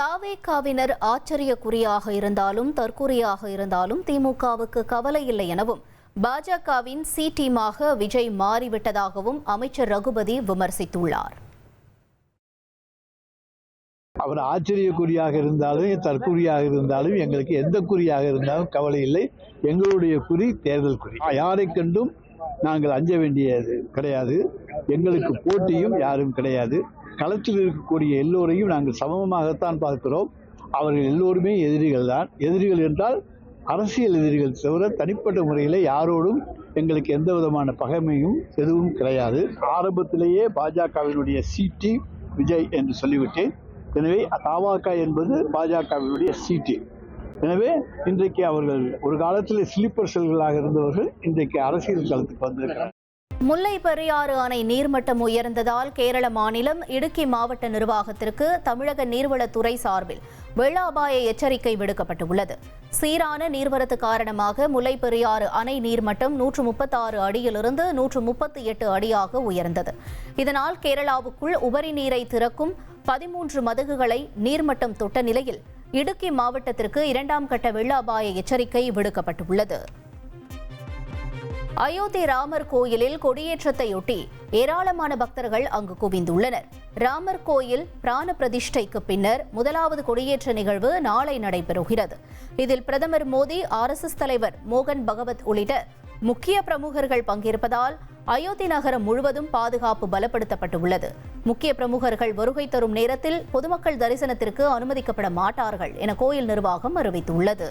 தாவேகாவினர் ஆச்சரியக்குறியாக இருந்தாலும் தற்குறியாக இருந்தாலும் திமுகவுக்கு கவலை இல்லை எனவும் பாஜகவின் சி டீமாக விஜய் மாறிவிட்டதாகவும் அமைச்சர் ரகுபதி விமர்சித்துள்ளார். அவர் ஆச்சரியக்குறியாக இருந்தாலும் தற்குறியாக இருந்தாலும் எங்களுக்கு எந்த குறியாக இருந்தாலும் கவலை இல்லை. எங்களுடைய குறி தேர்தல் குறி. யாரை கண்டும் நாங்கள் அஞ்ச வேண்டியது கிடையாது. எங்களுக்கு போட்டியும் யாரும் கிடையாது. களத்தில் இருக்கக்கூடிய எல்லோரையும் நாங்கள் சமமாகத்தான் பார்க்கிறோம். அவர்கள் எல்லோருமே எதிரிகள் தான். எதிரிகள் என்றால் அரசியல் எதிரிகள் தவிர தனிப்பட்ட முறையில் யாரோடும் எங்களுக்கு எந்த விதமான பகைமையும் எதுவும் கிடையாது. ஆரம்பத்திலேயே பாஜகவினுடைய சீட்டி விஜய் என்று சொல்லிவிட்டேன். எனவே தவாக என்பது பாஜகவினுடைய சீட்டு எனவே இன்றைக்கு அவர்கள் ஒரு காலத்தில் ஸ்லீப்பர் செல்களாக இருந்தவர்கள் இன்றைக்கு அரசியல் களத்துக்கு வந்திருக்கிறார் முல்லை பெரியாறு அணை நீர்மட்டம் உயர்ந்ததால் கேரள மாநிலம் இடுக்கி மாவட்ட நிர்வாகத்திற்கு தமிழக நீர்வளத்துறை சார்பில் வெள்ள அபாய எச்சரிக்கை விடுக்கப்பட்டுள்ளது. சீரான நீர்வரத்து காரணமாக முல்லை பெரியாறு அணை நீர்மட்டம் நூற்று முப்பத்தாறு அடியிலிருந்து நூற்று முப்பத்தி எட்டு அடியாக உயர்ந்தது. இதனால் கேரளாவுக்குள் உபரி நீரை திறக்கும் பதிமூன்று மதகுகளை நீர்மட்டம் தொட்ட நிலையில் இடுக்கி மாவட்டத்திற்கு இரண்டாம் கட்ட வெள்ள அபாய எச்சரிக்கை விடுக்கப்பட்டுள்ளது. அயோத்தி ராமர் கோயிலில் கொடியேற்றத்தையொட்டி ஏராளமான பக்தர்கள் அங்கு குவிந்துள்ளனர். ராமர் கோயில் பிராண பிரதிஷ்டைக்கு பின்னர் முதலாவது கொடியேற்ற நிகழ்வு நாளை நடைபெறுகிறது. இதில் பிரதமர் மோடி ஆர்எஸ்எஸ் தலைவர் மோகன் பகவத் உள்ளிட்ட முக்கிய பிரமுகர்கள் பங்கேற்பதால் அயோத்தி நகரம் முழுவதும் பாதுகாப்பு பலப்படுத்தப்பட்டுள்ளது. முக்கிய பிரமுகர்கள் வருகை தரும் நேரத்தில் பொதுமக்கள் தரிசனத்திற்கு அனுமதிக்கப்பட மாட்டார்கள் என கோயில் நிர்வாகம் அறிவித்துள்ளது.